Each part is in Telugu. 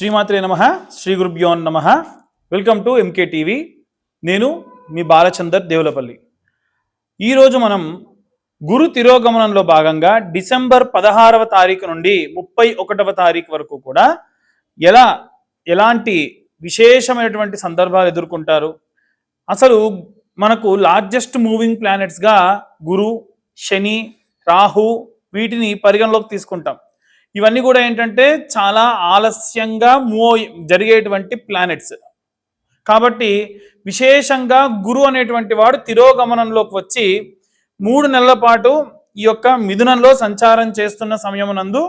శ్రీమాత్రే నమ శ్రీ గురుభ్యో నమ. వెల్కమ్ టు ఎంకే టీవీ నేను మీ బాలచందర్ దేవులపల్లి. ఈరోజు మనం గురు తిరోగమనంలో భాగంగా డిసెంబర్ పదహారవ తారీఖు నుండి ముప్పై ఒకటవ తారీఖు వరకు కూడా ఎలా ఎలాంటి విశేషమైనటువంటి సందర్భాలు ఎదుర్కొంటారు? అసలు మనకు లార్జెస్ట్ మూవింగ్ ప్లానెట్స్గా గురు శని రాహు వీటిని పరిగణలోకి తీసుకుంటాం. ఇవన్నీ కూడా ఏంటంటే చాలా ఆలస్యంగా మూవ్ జరిగేటువంటి ప్లానెట్స్ కాబట్టి విశేషంగా గురు అనేటువంటి వాడు తిరోగమనంలోకి వచ్చి మూడు నెలల పాటు ఈ యొక్క మిథునంలో సంచారం చేస్తున్న సమయమునందు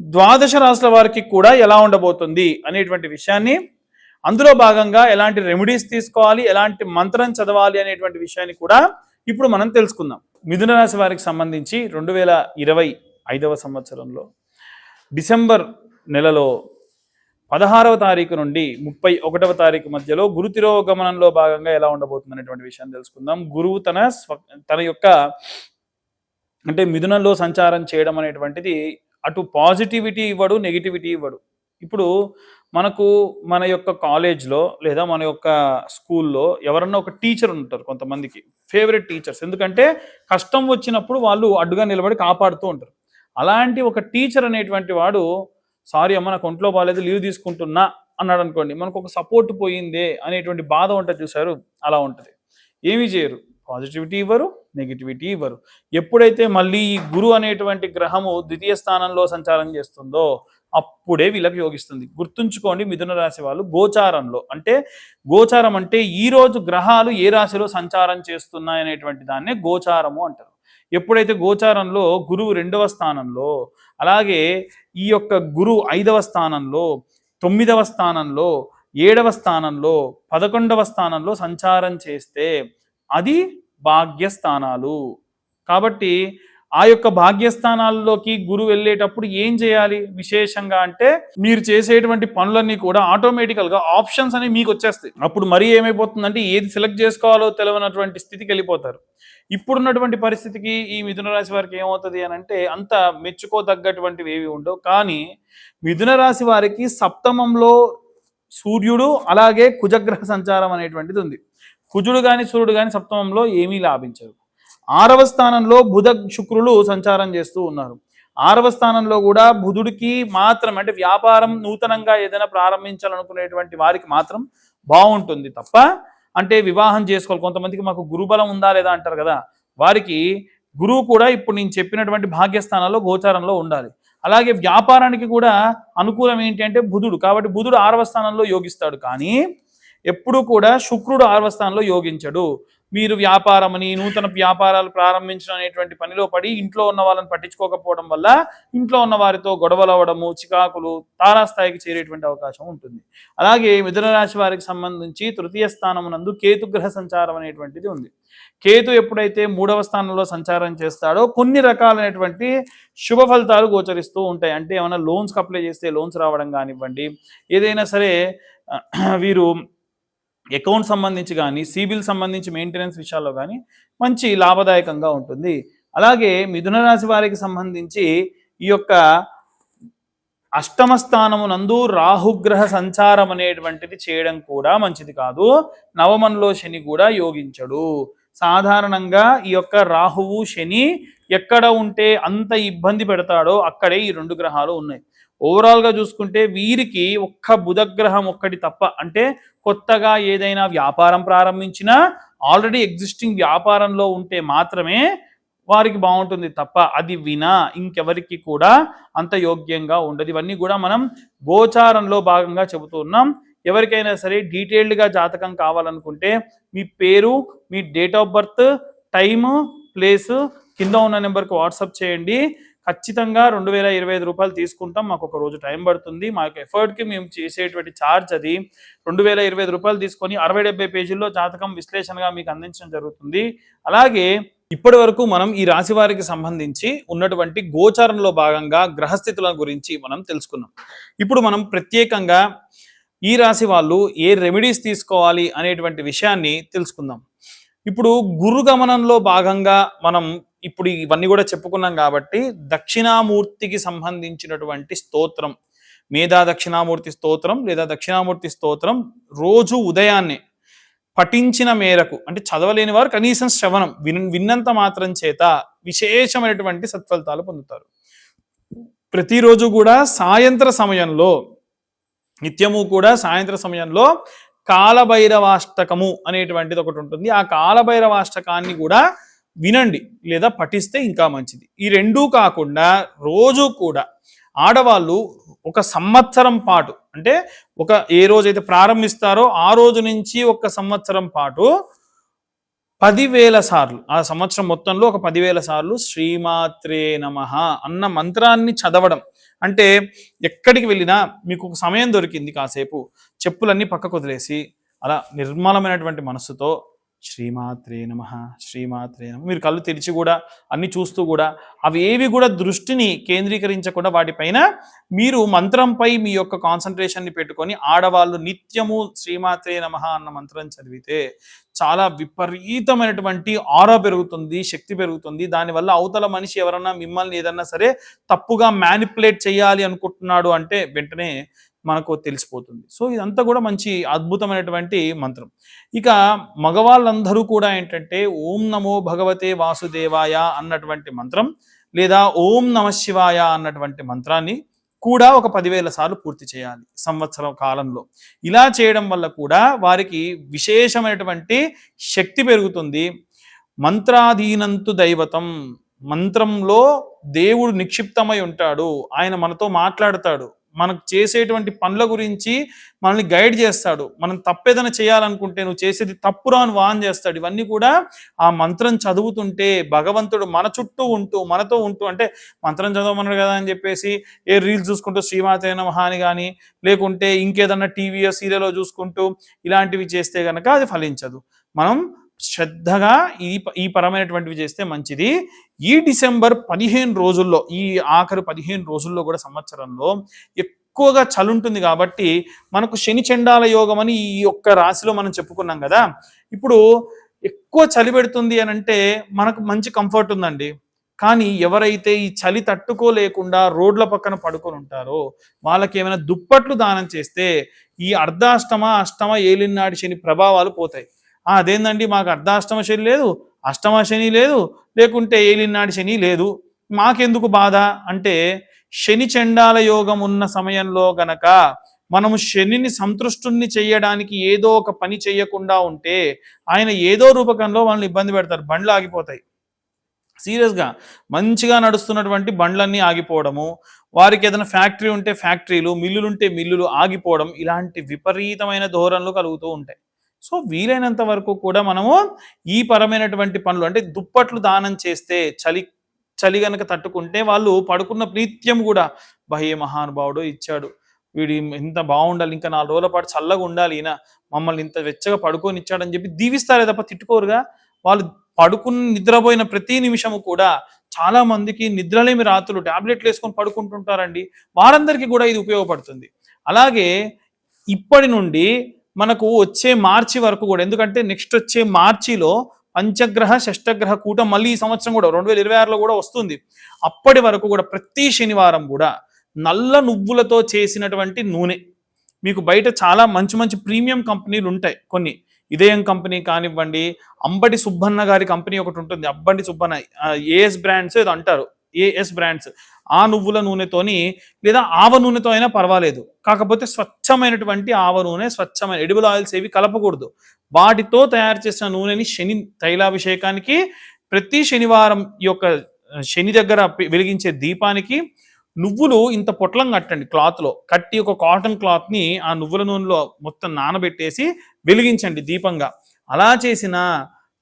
ద్వాదశ రాశుల వారికి కూడా ఎలా ఉండబోతుంది అనేటువంటి విషయాన్ని అందులో భాగంగా ఎలాంటి రెమెడీస్ తీసుకోవాలి ఎలాంటి మంత్రం చదవాలి అనేటువంటి విషయాన్ని కూడా ఇప్పుడు మనం తెలుసుకుందాం. మిథున రాశి వారికి సంబంధించి రెండు వేల ఇరవై ఐదవ సంవత్సరంలో డిసెంబర్ నెలలో పదహారవ తారీఖు నుండి ముప్పై ఒకటవ తారీఖు మధ్యలో గురు తిరోగమనంలో భాగంగా ఎలా ఉండబోతుంది అనేటువంటి విషయాన్ని తెలుసుకుందాం. గురువు తన స్వ తన యొక్క అంటే మిథునంలో సంచారం చేయడం అనేటువంటిది అటు పాజిటివిటీ ఇవ్వడు నెగిటివిటీ ఇవ్వడు. ఇప్పుడు మనకు మన యొక్క కాలేజ్లో లేదా మన యొక్క స్కూల్లో ఎవరన్నా ఒక టీచర్ ఉంటారు కొంతమందికి ఫేవరెట్ టీచర్స్. ఎందుకంటే కష్టం వచ్చినప్పుడు వాళ్ళు అడ్డుగా నిలబడి కాపాడుతూ ఉంటారు. అలాంటి ఒక టీచర్ అనేటువంటి వాడు సారీ అమ్మ నాకు ఒంట్లో బాగాలేదు లీవ్ తీసుకుంటున్నా అన్నాడు అనుకోండి. మనకు ఒక సపోర్ట్ పోయిందే అనేటువంటి బాధ ఉంటుంది చూసారు అలా ఉంటుంది. ఏమీ చేయరు. పాజిటివిటీ ఇవ్వరు నెగిటివిటీ ఇవ్వరు. ఎప్పుడైతే మళ్ళీ ఈ గురు అనేటువంటి గ్రహము ద్వితీయ స్థానంలో సంచారం చేస్తుందో అప్పుడే వీళ్ళకి యోగిస్తుంది. గుర్తుంచుకోండి మిథున రాశి వాళ్ళు గోచారంలో. అంటే గోచారం అంటే ఈ రోజు గ్రహాలు ఏ రాశిలో సంచారం చేస్తున్నాయి అనేటువంటి దాన్నే గోచారము అంటారు. ఎప్పుడైతే గోచారంలో గురువు రెండవ స్థానంలో అలాగే ఈ యొక్క గురువు ఐదవ స్థానంలో తొమ్మిదవ స్థానంలో ఏడవ స్థానంలో పదకొండవ స్థానంలో సంచారం చేస్తే అది భాగ్యస్థానాలు. కాబట్టి ఆ యొక్క భాగ్యస్థానాల్లోకి గురువు వెళ్ళేటప్పుడు ఏం చేయాలి విశేషంగా అంటే మీరు చేసేటువంటి పనులన్నీ కూడా ఆటోమేటికల్గా ఆప్షన్స్ అనేవి మీకు వచ్చేస్తాయి. అప్పుడు మరీ ఏమైపోతుందంటే ఏది సెలెక్ట్ చేసుకోవాలో తెలియనటువంటి స్థితికి వెళ్ళిపోతారు. ఇప్పుడున్నటువంటి పరిస్థితికి ఈ మిథున రాశి వారికి ఏమవుతుంది అని అంటే అంత మెచ్చుకోదగ్గటువంటివి ఏవి ఉండవు. కానీ మిథున రాశి వారికి సప్తమంలో సూర్యుడు అలాగే కుజగ్రహ సంచారం అనేటువంటిది ఉంది. కుజుడు కానీ సూర్యుడు కానీ సప్తమంలో ఏమీ లాభించరు ఆరవ స్థానంలో బుధ శుక్రులు సంచారం చేస్తూ ఉన్నారు. ఆరవ స్థానంలో కూడా బుధుడికి మాత్రం అంటే వ్యాపారం నూతనంగా ఏదైనా ప్రారంభించాలనుకునేటువంటి వారికి మాత్రం బాగుంటుంది తప్ప అంటే వివాహం చేసుకోవాలి. కొంతమందికి మాకు గురుబలం ఉందా లేదా అంటారు కదా వారికి గురువు కూడా ఇప్పుడు నేను చెప్పినటువంటి భాగ్యస్థానాల్లో గోచారంలో ఉండాలి. అలాగే వ్యాపారానికి కూడా అనుకూలం ఏంటి అంటే బుధుడు. కాబట్టి బుధుడు ఆరవ స్థానంలో యోగిస్తాడు. కానీ ఎప్పుడూ కూడా శుక్రుడు ఆరవ స్థానంలో యోగించడు. మీరు వ్యాపారమని నూతన వ్యాపారాలు ప్రారంభించడం అనేటువంటి పనిలో పడి ఇంట్లో ఉన్న వాళ్ళని పట్టించుకోకపోవడం వల్ల ఇంట్లో ఉన్న వారితో గొడవలు అవ్వడము చికాకులు తారాస్థాయికి చేరేటువంటి అవకాశం ఉంటుంది. అలాగే మిథున రాశి వారికి సంబంధించి తృతీయ స్థానమునందు నందు కేతు గ్రహ సంచారం అనేటువంటిది ఉంది. కేతు ఎప్పుడైతే మూడవ స్థానంలో సంచారం చేస్తాడో కొన్ని రకాలైనటువంటి శుభ ఫలితాలు గోచరిస్తూ ఉంటాయి. అంటే ఏమైనా లోన్స్కి అప్లై చేస్తే లోన్స్ రావడం కానివ్వండి ఏదైనా సరే వీరు అకౌంట్ సంబంధించి కానీ సిబిల్ సంబంధించి మెయింటెనెన్స్ విషయాల్లో కానీ మంచి లాభదాయకంగా ఉంటుంది. అలాగే మిథున రాశి వారికి సంబంధించి ఈ యొక్క అష్టమ స్థానము నందు రాహుగ్రహ సంచారం అనేటువంటిది చేయడం కూడా మంచిది కాదు. నవమంలో శని కూడా యోగించడు. సాధారణంగా ఈ యొక్క రాహువు శని ఎక్కడ ఉంటే అంత ఇబ్బంది పెడతాడో అక్కడే ఈ రెండు గ్రహాలు ఉన్నాయి. ఓవరాల్గా చూసుకుంటే వీరికి ఒక్క బుధగ్రహం ఒక్కటి తప్ప అంటే కొత్తగా ఏదైనా వ్యాపారం ప్రారంభించినా ఆల్రెడీ ఎగ్జిస్టింగ్ వ్యాపారంలో ఉంటే మాత్రమే వారికి బాగుంటుంది తప్ప అది వినా ఇంకెవరికి కూడా అంత యోగ్యంగా ఉండదు. ఇవన్నీ కూడా మనం గోచారంలో భాగంగా చెబుతూ ఉన్నాం. ఎవరికైనా సరే డీటెయిల్డ్గా జాతకం కావాలనుకుంటే మీ పేరు మీ date of birth time place కింద ఉన్న నెంబర్కి వాట్సాప్ చేయండి. ఖచ్చితంగా రెండు వేల ఇరవై ఐదు రూపాయలు తీసుకుంటాం. మాకు ఒక రోజు టైం పడుతుంది. మా యొక్క ఎఫర్ట్కి మేము చేసేటువంటి ఛార్జ్ అది రెండు వేల ఇరవై ఐదు రూపాయలు తీసుకొని అరవై డెబ్బై పేజీల్లో జాతకం విశ్లేషణగా మీకు అందించడం జరుగుతుంది. అలాగే ఇప్పటి వరకు మనం ఈ రాశి వారికి సంబంధించి ఉన్నటువంటి గోచారంలో భాగంగా గ్రహస్థితుల గురించి మనం తెలుసుకున్నాం. ఇప్పుడు మనం ప్రత్యేకంగా ఈ రాశి వాళ్ళు ఏ రెమెడీస్ తీసుకోవాలి అనేటువంటి విషయాన్ని తెలుసుకుందాం. ఇప్పుడు గురు గమనంలో భాగంగా మనం ఇప్పుడు ఇవన్నీ కూడా చెప్పుకున్నాం కాబట్టి దక్షిణామూర్తికి సంబంధించినటువంటి స్తోత్రం మేధా దక్షిణామూర్తి స్తోత్రం లేదా దక్షిణామూర్తి స్తోత్రం రోజు ఉదయాన్నే పఠించిన మేరకు అంటే చదవలేని వారు కనీసం శ్రవణం విన్ విన్నంత మాత్రం చేత విశేషమైనటువంటి సత్ఫలితాలు పొందుతారు. ప్రతిరోజు కూడా సాయంత్ర సమయంలో నిత్యము కూడా సాయంత్ర సమయంలో కాలభైరవాష్టకము అనేటువంటిది ఒకటి ఉంటుంది. ఆ కాలభైరవాష్టకాన్ని కూడా వినండి లేదా పఠిస్తే ఇంకా మంచిది. ఈ రెండూ కాకుండా రోజు కూడా ఆడవాళ్ళు ఒక సంవత్సరం పాటు అంటే ఒక ఏ రోజైతే ప్రారంభిస్తారో ఆ రోజు నుంచి ఒక సంవత్సరం పాటు పదివేల సార్లు ఆ సంవత్సరం మొత్తంలో ఒక పదివేల సార్లు శ్రీమాత్రే నమ అన్న మంత్రాన్ని చదవడం. అంటే ఎక్కడికి వెళ్ళినా మీకు ఒక సమయం దొరికింది కాసేపు చెప్పులన్నీ పక్కకు వదిలేసి అలా నిర్మలమైనటువంటి మనస్సుతో శ్రీమాత్రే నమ శ్రీమాత్రే నమ. మీరు కళ్ళు తెరిచి కూడా అన్ని చూస్తూ కూడా అవి ఏవి కూడా దృష్టిని కేంద్రీకరించకుండా వాటిపైన మీరు మంత్రంపై మీ యొక్క కాన్సన్ట్రేషన్ని పెట్టుకొని ఆడవాళ్ళు నిత్యము శ్రీమాత్రే నమ అన్న మంత్రం చదివితే చాలా విపరీతమైనటువంటి ఆరా పెరుగుతుంది శక్తి పెరుగుతుంది. దానివల్ల అవతల మనిషి ఎవరన్నా మిమ్మల్ని ఏదన్నా సరే తప్పుగా మ్యానిపులేట్ చేయాలి అనుకుంటున్నాడు అంటే వెంటనే మనకు తెలిసిపోతుంది. సో ఇదంతా కూడా మంచి అద్భుతమైనటువంటి మంత్రం. ఇక మగవాళ్ళందరూ కూడా ఏంటంటే ఓం నమో భగవతే వాసుదేవాయ అన్నటువంటి మంత్రం లేదా ఓం నమ శివాయ అన్నటువంటి మంత్రాన్ని కూడా ఒక పదివేల సార్లు పూర్తి చేయాలి సంవత్సరం కాలంలో. ఇలా చేయడం వల్ల కూడా వారికి విశేషమైనటువంటి శక్తి పెరుగుతుంది. మంత్రాధీనంతు దైవతం మంత్రంలో దేవుడు నిక్షిప్తమై ఉంటాడు ఆయన మనతో మాట్లాడతాడు. మనకు చేసేటువంటి పనుల గురించి మనల్ని గైడ్ చేస్తాడు. మనం తప్పేదైనా చేయాలనుకుంటే నువ్వు చేసేది తప్పురా అని వాన్ చేస్తాడు. ఇవన్నీ కూడా ఆ మంత్రం చదువుతుంటే భగవంతుడు మన చుట్టూ ఉంటూ మనతో ఉంటూ అంటే మంత్రం చదవమన్నాడు కదా అని చెప్పేసి ఏ రీల్స్ చూసుకుంటూ శ్రీమాతే నమః అని కానీ లేకుంటే ఇంకేదన్నా టీవీయో సీరియలో చూసుకుంటూ ఇలాంటివి చేస్తే కనుక అది ఫలించదు. మనం శ్రద్ధగా ఈ ఈ పరమైనటువంటివి చేస్తే మంచిది. ఈ డిసెంబర్ పదిహేను రోజుల్లో ఈ ఆఖరు పదిహేను రోజుల్లో కూడా సంవత్సరంలో ఎక్కువగా చలి ఉంటుంది కాబట్టి మనకు శని చండాల యోగం అని ఈ యొక్క రాశిలో మనం చెప్పుకున్నాం కదా. ఇప్పుడు ఎక్కువ చలి పెడుతుంది అని అంటే మనకు మంచి కంఫర్ట్ ఉందండి. కానీ ఎవరైతే ఈ చలి తట్టుకోలేకుండా రోడ్ల పక్కన పడుకొని ఉంటారో వాళ్ళకి ఏమైనా దుప్పట్లు దానం చేస్తే ఈ అర్ధాష్టమ అష్టమ ఏలినాడి శని ప్రభావాలు పోతాయి. అదేందండి? మాకు అర్ధాష్టమ శని లేదు అష్టమ శని లేదు లేకుంటే ఏలినాడి శని లేదు. మాకెందుకు బాధ? అంటే శని చండాల యోగం ఉన్న సమయంలో గనక మనము శనిని సంతృష్టుని చేయడానికి ఏదో ఒక పని చేయకుండా ఉంటే ఆయన ఏదో రూపకంలో మనల్ని ఇబ్బంది పెడతారు బండ్లు ఆగిపోతాయి. సీరియస్గా మంచిగా నడుస్తున్నటువంటి బండ్లన్నీ ఆగిపోవడము వారికి ఏదైనా ఫ్యాక్టరీ ఉంటే ఫ్యాక్టరీలు మిల్లులు ఉంటే మిల్లులు ఆగిపోవడం ఇలాంటి విపరీతమైన ధోరణులు కలుగుతూ ఉంటాయి. సో వీలైనంత వరకు కూడా మనము ఈ పరమైనటువంటి పనులు అంటే దుప్పట్లు దానం చేస్తే చలి చలి గనక తట్టుకుంటే వాళ్ళు పడుకున్న ప్రీత్యం కూడా భయ మహానుభావుడు ఇచ్చాడు. వీడి ఇంత బాగుండాలి ఇంకా నాలుగు రోజుల పాటు చల్లగా ఉండాలి ఈయన మమ్మల్ని ఇంత వెచ్చగా పడుకొని ఇచ్చాడని చెప్పి దీవిస్తారే తప్ప తిట్టుకోరుగా. వాళ్ళు పడుకుని నిద్రపోయిన ప్రతి నిమిషము కూడా చాలా మందికి నిద్రలేమి రాత్రులు టాబ్లెట్లు వేసుకొని పడుకుంటుంటారండి. వారందరికీ కూడా ఇది ఉపయోగపడుతుంది. అలాగే ఇప్పటి నుండి మనకు వచ్చే మార్చి వరకు కూడా ఎందుకంటే నెక్స్ట్ వచ్చే మార్చిలో పంచగ్రహ షష్టగ్రహ కూటం మళ్ళీ ఈ సంవత్సరం కూడా రెండు వేల ఇరవై ఆరులో కూడా వస్తుంది. అప్పటి వరకు కూడా ప్రతి శనివారం కూడా నల్ల నువ్వులతో చేసినటువంటి నూనె. మీకు బయట చాలా మంచి మంచి ప్రీమియం కంపెనీలు ఉంటాయి కొన్ని. ఇదయం కంపెనీ కానివ్వండి అంబటి సుబ్బన్న గారి కంపెనీ ఒకటి ఉంటుంది అంబటి సుబ్బన్న ఏఎస్ బ్రాండ్స్ ఏదో అంటారు. ఏఎస్ బ్రాండ్స్ ఆ నువ్వుల నూనెతోని లేదా ఆవ నూనెతో అయినా పర్వాలేదు. కాకపోతే స్వచ్ఛమైనటువంటి ఆవ నూనె స్వచ్ఛమైన ఎడిబుల్ ఆయిల్స్ ఏవి కలపకూడదు. వాటితో తయారు చేసిన నూనెని శని తైలాభిషేకానికి ప్రతి శనివారం యొక్క శని దగ్గర వెలిగించే దీపానికి నువ్వులు ఇంత పొట్లం కట్టండి క్లాత్లో. కట్టి ఒక కాటన్ క్లాత్ని ఆ నువ్వుల నూనెలో మొత్తం నానబెట్టేసి వెలిగించండి దీపంగా. అలా చేసిన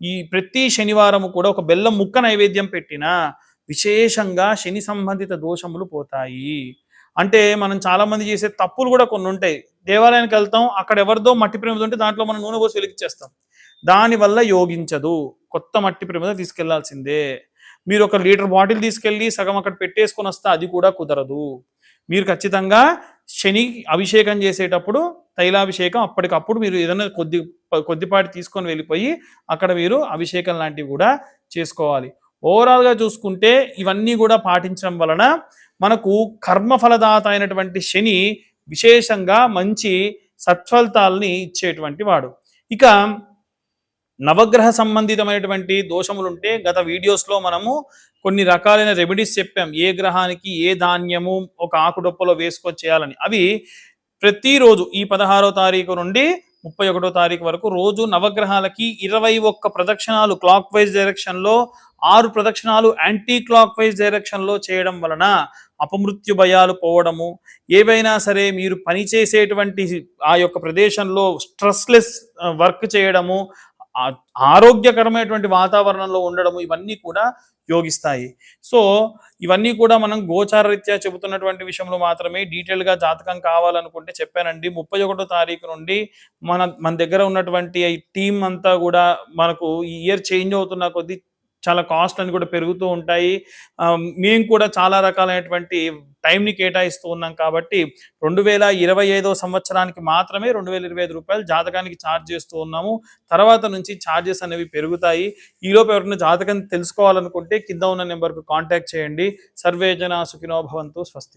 ఈ ప్రతి శనివారం కూడా ఒక బెల్లం ముక్క నైవేద్యం పెట్టినా విశేషంగా శని సంబంధిత దోషములు పోతాయి. అంటే మనం చాలామంది చేసే తప్పులు కూడా కొన్ని ఉంటాయి. దేవాలయానికి వెళ్తాం అక్కడ ఎవరిదో మట్టి ప్రమిద ఉంటే దాంట్లో మనం నూనె పోసి వెలిగించేస్తాం. దానివల్ల యోగించదు. కొత్త మట్టి ప్రమిద తీసుకెళ్ళాల్సిందే. మీరు ఒక లీటర్ బాటిల్ తీసుకెళ్ళి సగం అక్కడ పెట్టేసుకొని వస్తే అది కూడా కుదరదు. మీరు ఖచ్చితంగా శని అభిషేకం చేసేటప్పుడు తైలాభిషేకం అప్పటికప్పుడు మీరు ఏదైనా కొద్ది కొద్దిపాటి తీసుకొని వెళ్ళిపోయి అక్కడ మీరు అభిషేకం లాంటివి కూడా చేసుకోవాలి. ఓవరాల్గా చూసుకుంటే ఇవన్నీ కూడా పాటించడం వలన మనకు కర్మఫలదాత అయినటువంటి శని విశేషంగా మంచి సత్ఫలితాలని ఇచ్చేటువంటి వాడు. ఇక నవగ్రహ సంబంధితమైనటువంటి దోషములుంటే గత వీడియోస్లో మనము కొన్ని రకాలైన రెమెడీస్ చెప్పాం. ఏ గ్రహానికి ఏ ధాన్యము ఒక ఆకుడొప్పలో వేసుకొని చేయాలని. అవి ప్రతిరోజు ఈ పదహారో తారీఖు నుండి ముప్పై ఒకటో తారీఖు వరకు రోజు నవగ్రహాలకి ఇరవై ఒక్క ప్రదక్షిణాలు క్లాక్ వైజ్ డైరెక్షన్లో ఆరు ప్రదక్షిణాలు యాంటీ క్లాక్ వైజ్ డైరెక్షన్లో చేయడం వలన అపమృత్యు భయాలు పోవడము ఏవైనా సరే మీరు పనిచేసేటువంటి ఆ యొక్క ప్రదేశంలో స్ట్రెస్లెస్ వర్క్ చేయడము ఆరోగ్యకరమైనటువంటి వాతావరణంలో ఉండడము ఇవన్నీ కూడా యోగిస్తాయి. సో ఇవన్నీ కూడా మనం గోచారరీత్యా చెబుతున్నటువంటి విషయంలో మాత్రమే డీటెయిల్గా జాతకం కావాలనుకుంటే చెప్పానండి. ముప్పై ఒకటో తారీఖు నుండి మన మన దగ్గర ఉన్నటువంటి టీం అంతా కూడా మనకు ఈ ఇయర్ చేంజ్ అవుతున్న కొద్దీ చాలా కాస్ట్ అని కూడా పెరుగుతూ ఉంటాయి. మేము కూడా చాలా రకాలైనటువంటి టైంని కేటాయిస్తూ ఉన్నాం కాబట్టి రెండు వేల ఇరవై ఐదో సంవత్సరానికి మాత్రమే రెండు వేల ఇరవై ఐదు రూపాయలు జాతకానికి ఛార్జ్ చేస్తూ ఉన్నాము. తర్వాత నుంచి ఛార్జెస్ అనేవి పెరుగుతాయి. ఈలోపు ఎవరైనా జాతకం తెలుసుకోవాలనుకుంటే కింద ఉన్న నెంబర్కు కాంటాక్ట్ చేయండి. సర్వేజన సుఖినో భవంతు స్వస్తి.